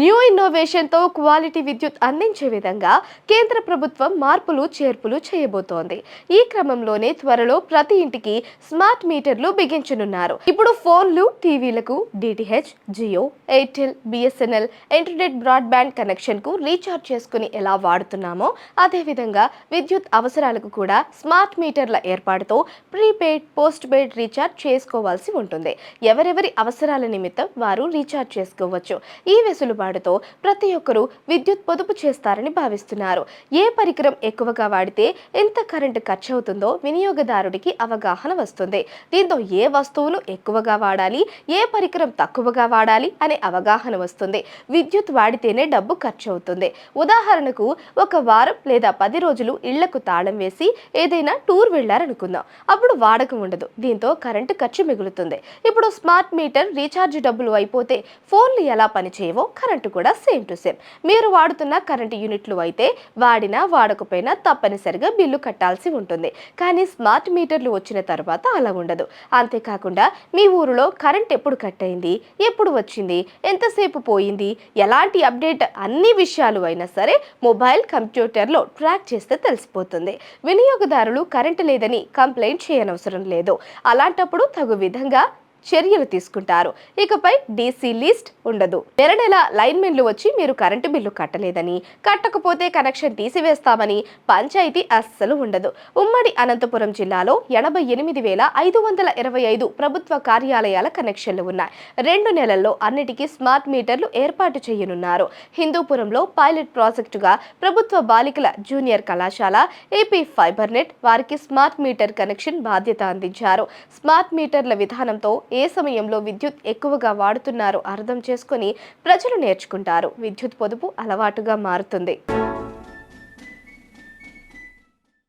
New ఇన్నోవేషన్తో quality విద్యుత్ అందించే విధంగా కేంద్ర ప్రభుత్వం మార్పులు చేర్పులు చేయబోతోంది. ఈ క్రమంలోనే త్వరలో ప్రతి ఇంటికి స్మార్ట్ మీటర్లు బిగించనున్నారు. ఇప్పుడు ఫోన్లు టీవీలకు DTH Jio Airtel BSNL internet broadband కనెక్షన్కు recharge చేసుకుని ఎలా వాడుతున్నామో అదేవిధంగా విద్యుత్ అవసరాలకు కూడా స్మార్ట్ మీటర్ల ఏర్పాటుతో ప్రీపెయిడ్ పోస్ట్ పెయిడ్ రీఛార్జ్ చేసుకోవాల్సి ఉంటుంది. ఎవరెవరి అవసరాల నిమిత్తం వారు రీఛార్జ్ చేసుకోవచ్చు. ఈ వెసులుబాటు వెసులుబాటుతో ప్రతి ఒక్కరూ విద్యుత్ పొదుపు చేస్తారని భావిస్తున్నారు. ఏ పరికరం ఎక్కువగా వాడితే ఎంత కరెంటు ఖర్చు అవుతుందో వినియోగదారుడికి అవగాహన వస్తుంది. దీంతో ఏ వస్తువులు ఎక్కువగా వాడాలి ఏ పరికరం తక్కువగా వాడాలి అనే అవగాహన వస్తుంది. విద్యుత్ వాడితేనే డబ్బు ఖర్చు అవుతుంది ఉదాహరణకు ఒక వారం లేదా పది రోజులు ఇళ్ళకు తాళం వేసి ఏదైనా టూర్ వెళ్ళారనుకుందాం. అప్పుడు వాడకం ఉండదు. దీంతో కరెంటు ఖర్చు మిగులుతుంది. ఇప్పుడు స్మార్ట్ మీటర్ రీఛార్జ్ డబ్బులు అయిపోతే ఫోన్లు ఎలా పనిచేయవో కరెంటు కూడా సేమ్ టు సేమ్. మీరు వాడుతున్న కరెంటు యూనిట్లు అయితే వాడినా వాడకపోయినా తప్పనిసరిగా బిల్లు కట్టాల్సి ఉంటుంది. కానీ స్మార్ట్ మీటర్లు వచ్చిన తర్వాత అలా ఉండదు. అంతేకాకుండా మీ ఊరిలో కరెంట్ ఎప్పుడు కట్ అయింది? ఎప్పుడు వచ్చింది? ఎంతసేపు పోయింది? ఎలాంటి అప్డేట్ అన్ని విషయాలు అయినా సరే మొబైల్ కంప్యూటర్లో ట్రాక్ చేస్తే తెలిసిపోతుంది. వినియోగదారులు కరెంటు లేదని కంప్లైంట్ చేయనవసరం లేదు. అలాంటప్పుడు తగు విధంగా చర్యలు తీసుకుంటారు. ఇకపై డీసీ లిస్ట్ ఉండదు. నెల నెల లైన్మెన్లు వచ్చి మీరు కరెంటు బిల్లు కట్టలేదని కట్టకపోతే కనెక్షన్ తీసివేస్తామని పంచాయతీ అస్సలు ఉండదు. ఉమ్మడి అనంతపురం జిల్లాలో ఎనభై ఎనిమిది వేల ఐదు వందల ఇరవై ఐదు ప్రభుత్వ కార్యాలయాల కనెక్షన్లు ఉన్నాయి. రెండు నెలల్లో అన్నిటికీ స్మార్ట్ మీటర్లు ఏర్పాటు చేయనున్నారు. హిందూపురంలో పైలట్ ప్రాజెక్టుగా ప్రభుత్వ బాలికల జూనియర్ కళాశాల ఏపీ ఫైబర్ నెట్ వారికి స్మార్ట్ మీటర్ కనెక్షన్ బాధ్యత అందించారు. స్మార్ట్ మీటర్ల విధానంతో ఏ సమయంలో విద్యుత్ ఎక్కువగా వాడుతున్నారో అర్థం చేసుకొని ప్రజలు నేర్చుకుంటారు. విద్యుత్ పొదుపు అలవాటుగా మారుతుంది.